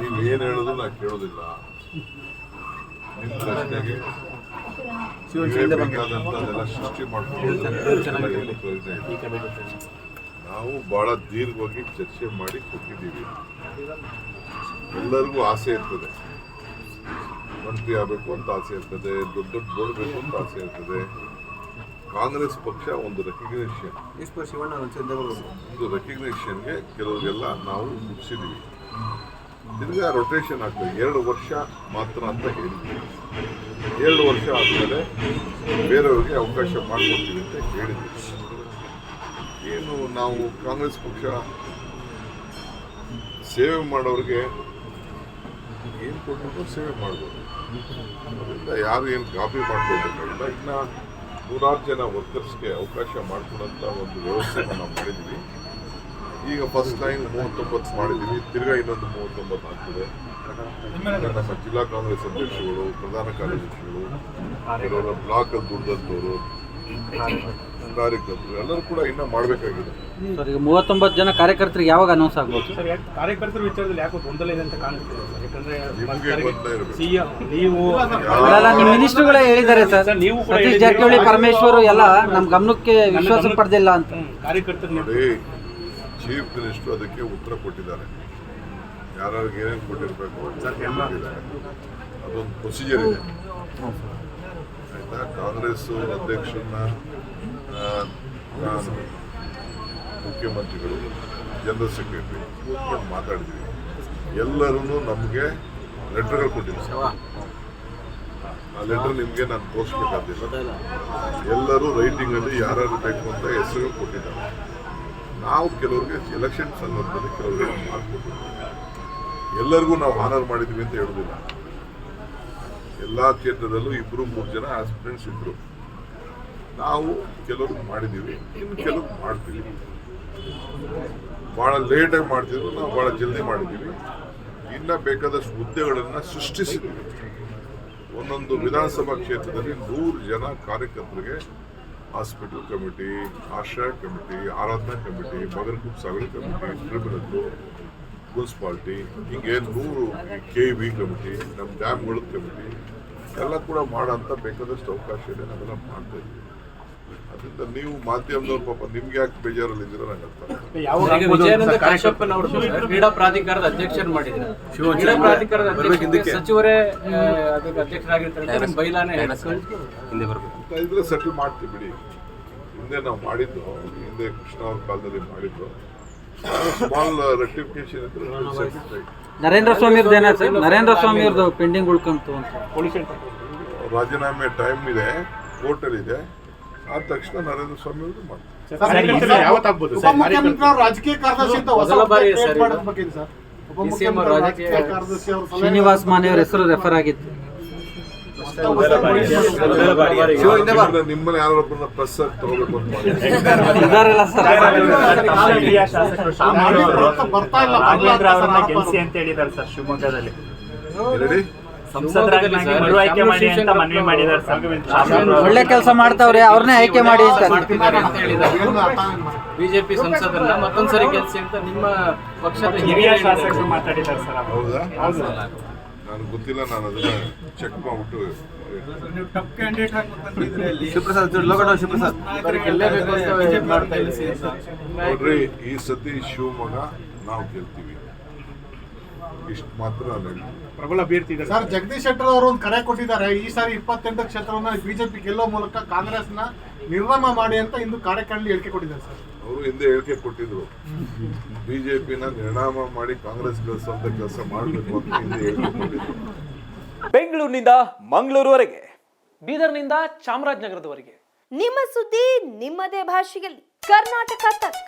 ನೀವೇನು ಹೇಳೋದು ನಾ ಕೇಳೋದಿಲ್ಲ. ನಿಮ್ಮ ಪ್ರಶ್ನೆಗೆ ನೀವೇ ಬೇಕಾದಂಥದ್ದೆಲ್ಲ ಸೃಷ್ಟಿ ಮಾಡ್ಕೊಂಡು ಏನು ನಾವು ಬಹಳ ದೀರ್ಘವಾಗಿ ಚರ್ಚೆ ಮಾಡಿ ಕೊಟ್ಟಿದ್ದೀವಿ ಎಲ್ಲರಿಗೂ ಆಸೆ ಇರ್ತದೆ. ಮಂತ್ರಿ ಆಗಬೇಕು ಅಂತ ಆಸೆ ಇರ್ತದೆ ದೊಡ್ಡ ದೊಡ್ಡ ಬೇಕು ಅಂತ ಆಸೆ ಇರ್ತದೆ. ಕಾಂಗ್ರೆಸ್ ಪಕ್ಷ ಒಂದು ರೆಕಗ್ನೇಷನ್ ಒಂದು ರೆಕಗ್ನೇಷನ್ಗೆ ಕೆಲವರಿಗೆಲ್ಲ ನಾವು ಮುಗಿಸಿದ್ದೀವಿ. ತಿರ್ಗಾ ರೊಟೇಷನ್ ಆಗ್ತದೆ. ಎರಡು ವರ್ಷ ಮಾತ್ರ ಅಂತ ಹೇಳಿದ್ವಿ ಎರಡು ವರ್ಷ ಆದಮೇಲೆ ಬೇರೆಯವ್ರಿಗೆ ಅವಕಾಶ ಮಾಡಿಕೊಡ್ತೀವಿ ಅಂತ ಹೇಳಿದ್ವಿ ಏನು ನಾವು ಕಾಂಗ್ರೆಸ್ ಪಕ್ಷ ಸೇವೆ ಮಾಡೋರಿಗೆ ಏನು ಕೊಟ್ಟು ಸೇವೆ ಮಾಡ್ಬೋದು. ಅದರಿಂದ ಯಾರು ಏನು ಕಾಪಿ ಮಾಡ್ಕೊಳ್ಬೇಕಾಗಿಲ್ಲ ಇನ್ನು ನೂರಾರು ಜನ ವರ್ಕರ್ಸ್ಗೆ ಅವಕಾಶ ಮಾಡಿಕೊಡೋಂಥ ಒಂದು ವ್ಯವಸ್ಥೆನ ನಾವು ಮಾಡಿದ್ವಿ. ಈಗ ಫಸ್ಟ್ ಟೈಮ್ ಮೂವತ್ತೊಂಬತ್ತು ಮಾಡಿದ್ದೀವಿ. ತಿರ್ಗಾ ಇನ್ನೊಂದು ಮೂವತ್ತೊಂಬತ್ತು ಆಗ್ತದೆ. ನಮ್ಮ ಜಿಲ್ಲಾ ಕಾಂಗ್ರೆಸ್ ಅಧ್ಯಕ್ಷಗಳು ಪ್ರಧಾನ ಕಾರ್ಯದರ್ಶಿಗಳು ಕೆಲವರ ಬ್ಲಾಕ್ ಅಲ್ಲಿ ದುಡ್ದಂಥವ್ರು ಕಾರ್ಯಕರ್ತರು ಎಲ್ಲರೂ ಕೂಡ ಇನ್ನೂ ಮಾಡಬೇಕಾಗಿದೆ. ಸರ್ ಈಗ ಮೂವತ್ತೊಂಬತ್ತು ಜನ ಕಾರ್ಯಕರ್ತರಿಗೆ ಯಾವಾಗ ಅನೌನ್ಸ್ ಆಗ್ಬೋದು? ಸರ್ ಯಾಕೆ ಕಾರ್ಯಕರ್ತರ ವಿಚಾರದಲ್ಲಿ ಯಾಕೋ ಗೊಂದಲ ಇದೆ ಅಂತ ಕಾಣಿಸ್ತಿದೆ ಸರ್. ಯಾಕಂದ್ರೆ ಸಿಎಂ ನೀವು ಅಲ್ಲ ನಿಮ್ಮ ಮಿನಿಸ್ಟ್ರುಗಳೇ ಹೇಳಿದ್ದಾರೆ ಸರ್. ನೀವು ಕೂಡ ಸತೀಶ್. ಜಾರಕಿಹೊಳಿ ಪರಮೇಶ್ವರ್ ಎಲ್ಲ ನಮ್ಮ ಗಮನಕ್ಕೆ ವಿಶ್ವಾಸ ಪಡೆದಿಲ್ಲ ಅಂತ. ಕಾರ್ಯಕರ್ತರು ಚೀಫ್ ಮಿನಿಸ್ಟರ್ ಅದಕ್ಕೆ ಉತ್ತರ ಕೊಟ್ಟಿದ್ದಾರೆ. ಯಾರ್ಯಾರಿಗೆ ಏನೇನು ಕೊಟ್ಟಿರಬೇಕು ಅದೊಂದು ಪ್ರೊಸೀಜರ್ ಇದೆ. ಆಯ್ತಾ? ಕಾಂಗ್ರೆಸ್ ಅಧ್ಯಕ್ಷರನ್ನ ಮುಖ್ಯಮಂತ್ರಿಗಳು ಜನರಲ್ ಸೆಕ್ರೆಟರಿ ಕೂತ್ಕೊಂಡು ಮಾತಾಡಿದ್ವಿ. ಎಲ್ಲರೂ ನಮಗೆ ಲೆಟರ್ಗಳು ಕೊಟ್ಟಿದ್ದಾರೆ. ಆ ಲೆಟರ್ ನಿಮಗೆ ನಾನು ತೋರಿಸ್ಬೇಕಾದಿಲ್ಲ ಎಲ್ಲರೂ ರೈಟಿಂಗಲ್ಲಿ ಯಾರ್ಯಾರು ಬೇಕು ಅಂತ ಹೆಸರು ಕೊಟ್ಟಿದ್ದಾರೆ. ನಾವು ಕೆಲವ್ರಿಗೆ ಎಲೆಕ್ಷನ್ ಸಂದರ್ಭದಲ್ಲಿ ಕೆಲವ್ರಿಗೆ ಎಲ್ಲರಿಗೂ ನಾವು ಆನರ್ ಮಾಡಿದ್ವಿ ಅಂತ ಹೇಳೋದಿಲ್ಲ. ಎಲ್ಲ ಕ್ಷೇತ್ರದಲ್ಲೂ ಇಬ್ಬರು ಮೂರು ಜನ ಆಸ್ಪಿರೆಂಟ್ಸ್ ಇದ್ರು. ನಾವು ಕೆಲವ್ರಿಗೆ ಮಾಡಿದ್ದೀವಿ ಇನ್ನು ಕೆಲವ್ರು ಮಾಡ್ತೀವಿ. ಭಾಳ ಲೇಟಾಗಿ ಮಾಡ್ತಿದ್ರು, ನಾವು ಭಾಳ ಜಲ್ದಿ ಮಾಡಿದ್ದೀವಿ ಇನ್ನ ಬೇಕಾದಷ್ಟು ಹುದ್ದೆಗಳನ್ನು ಸೃಷ್ಟಿಸಿದ್ದೀವಿ ಒಂದೊಂದು ವಿಧಾನಸಭಾ ಕ್ಷೇತ್ರದಲ್ಲಿ ನೂರು ಜನ ಕಾರ್ಯಕರ್ತರಿಗೆ ಹಾಸ್ಪಿಟಲ್ ಕಮಿಟಿ, ಆಶ್ರಯ ಕಮಿಟಿ, ಆರಾಧನಾ ಕಮಿಟಿ ಬಗರ್ಗುಪ್ ಸಾಗಣೆ ಕಮಿಟಿ ಟ್ರಿಬ್ಯುನಲ್ ಮುನ್ಸಿಪಾಲ್ಟಿ ಹೀಗೆ ನೂರು ಕೆ ವಿ ಕಮಿಟಿ, ನಮ್ಮ ಡ್ಯಾಮ್ಗಳ ಕಮಿಟಿ, ಎಲ್ಲ ಕೂಡ ಮಾಡೋಂಥ ಬೇಕಾದಷ್ಟು ಅವಕಾಶ ಇದೆ, ನಾವೆಲ್ಲ ಮಾಡ್ತಾ ಇದ್ದೀವಿ. ಅದರಿಂದ ನೀವು ಮಾಧ್ಯಮದವ್ರು ಪಾಪ ನಿಮ್ಗೆ ಯಾಕೆ ಬೇಜಾರಲ್ಲಿ ಇದ್ದೀರೋ ನಂಗೆ ಅರ್ಥ ಆಗ್ತಿಲ್ಲ. ಯಾವಾಗ ಈಗ ಆಗ್ಬೋದು ಅಂತ ವಿಜಯಾನಂದ ಕಾಶ್ಯಪ್ಪನವರು ಕ್ರೀಡಾ ಪ್ರಾಧಿಕಾರದ ಅಧ್ಯಕ್ಷರು ಮಾಡಿದ್ರು. ಕ್ರೀಡಾ ಪ್ರಾಧಿಕಾರದ ಅಧ್ಯಕ್ಷ ಸಚಿವರೇ ಆ, ಅದಕ್ಕೆ ಅಧ್ಯಕ್ಷರಾಗಿರ್ತಾರೆ ನಿಮ್ಮ ಬೈಲಾನೆ ಅಂತ ಇದ್ರೆ ಸೆಟಲ್ ಮಾಡ್ತೀವಿ ಬಿಡಿ. ಹಿಂದೆ ನಾವು ಮಾಡಿದ್ದು ಹಿಂದೆ ಕೃಷ್ಣ ಅವ್ರ ಕಾಲದಲ್ಲಿ ಮಾಡಿದ್ದು. ಸ್ಮಾಲ್ ರೆಕ್ಟಿಫಿಕೇಶನ್ ಇದ್ರೆ ನರೇಂದ್ರ ಸ್ವಾಮಿ ಸರ್? ನರೇಂದ್ರ ಸ್ವಾಮಿ ಅವ್ರದ್ದು ಪೆಂಡಿಂಗ್ ಉಳ್ಕಂತು ಅಂತ. ರಾಜೀನಾಮೆ ಟೈಮ್ ಇದೆ ಕೋರ್ಟಲ್ಲಿ ಇದೆ. ಆದ ತಕ್ಷಣ ನರೇಂದ್ರ ಸ್ವಾಮಿ ಅವರು ಮಾಡ್ತಾರೆ ರಾಜಕೀಯ ಕಾರ್ಯದರ್ಶಿ ಅಂತ ಹೊಸ. ಬಗ್ಗೆ ಸರ್ ಶ್ರೀನಿವಾಸ್ ಮಾನೆ ಅವರ ಹೆಸರು ರೆಫರ್ ಆಗಿತ್ತು ನಿಮ್ಮನ್ನ- ಯಾರೊಬ್ಬರನ್ನ ಪ್ರೆಸ್ ತಗೋಬೇಕು ಅಂತ ಬರ್ತಾ- ಬರ್ತಾ ಇಲ್ಲ ರಾಘವೇಂದ್ರ ಅವರನ್ನ ಬರ್ತಾ ಅಂತ ಹೇಳಿದ್ದಾರೆ ಸರ್ ಶಿವಮೊಗ್ಗದಲ್ಲಿ ಸಂಸದರಾಗಿ ಮರು ಆಯ್ಕೆ ಮಾಡಿ ಅಂತ ಮನವಿ ಮಾಡಿದ್ದಾರೆ ಸರ್. ಅವರು. ಒಳ್ಳೆ ಕೆಲಸ ಮಾಡ್ತಾವ್ರೆ ಅವ್ರನ್ನೇ ಆಯ್ಕೆ ಮಾಡಿ ಅಂತ. ಬಿಜೆಪಿ ಸಂಸದರನ್ನ ಮತ್ತೊಂದ್ಸರಿ ಕೆಲಸ ಅಂತ ನಿಮ್ಮ ಪಕ್ಷದ ಹಿರಿಯ ಶಾಸಕರು ಮಾತಾಡಿದ್ದಾರೆ ಸರ್ ಹೌದಾ? ಹೌದು. ನನಗೆ ಗೊತ್ತಿಲ್ಲ ನಾನು ಅದನ್ನ ಚೆಕ್ ಮಾಡ್ಬಿಟ್ಟು ಗೆಲ್ಲೇಬೇಕು ಅಂತ ಇದ್ ಮಾಡ್ತಾ ಇದ್ದೀವಿ. ನೋಡ್ರಿ ಈ ಸತಿ ಶಿವಮೊಗ್ಗ ನಾವು ಗೆಲ್ತೀವಿ. ಇಷ್ಟು ಮಾತ್ರ ನಾನು ಹೇಳ್ತೀನಿ. ಪ್ರಬಲ ಅಭ್ಯರ್ಥಿ ಇದೆ ಸರ್ ಜಗದೀಶ್ ಶೆಟ್ಟರ್ ಅವರು ಒಂದು ಕರೆ ಕೊಟ್ಟಿದ್ದಾರೆ. ಈ ಸಾರಿ ಇಪ್ಪತ್ತೆಂಟು ಕ್ಷೇತ್ರವನ್ನು ಬಿಜೆಪಿ ಗೆಲ್ಲೋ ಮೂಲಕ ಕಾಂಗ್ರೆಸ್ನ ನಿರ್ನಾಮ ಮಾಡಿ ಅಂತ ಇಂದು ಕಾರ್ಯಕ್ರಮದಲ್ಲಿ ಹೇಳಿಕೆ ಕೊಟ್ಟಿದ್ದಾರೆ ಸರ್. ಅವರು ಹಿಂದೆ ಹೇಳಿಕೆ ಕೊಟ್ಟಿದ್ರು. ಬಿಜೆಪಿನ ನಿರ್ಣಾಮ ಮಾಡಿ ಕಾಂಗ್ರೆಸ್ ಗೆಲ್ಸೋಂಥ ಕೆಲಸ ಮಾಡಬೇಕು ಅಂತ ಹಿಂದೆ ಹೇಳಿಕೆ ಕೊಟ್ಟಿದ್ರು. ಬೆಂಗಳೂರಿನಿಂದ ಮಂಗಳೂರುವರೆಗೆ. ಬೀದರ್ನಿಂದ ಚಾಮರಾಜನಗರದವರೆಗೆ. ನಿಮ್ಮ ಸುದ್ದಿ ನಿಮ್ಮದೇ ಭಾಷೆಯಲ್ಲಿ. ಕರ್ನಾಟಕ ತಕ್.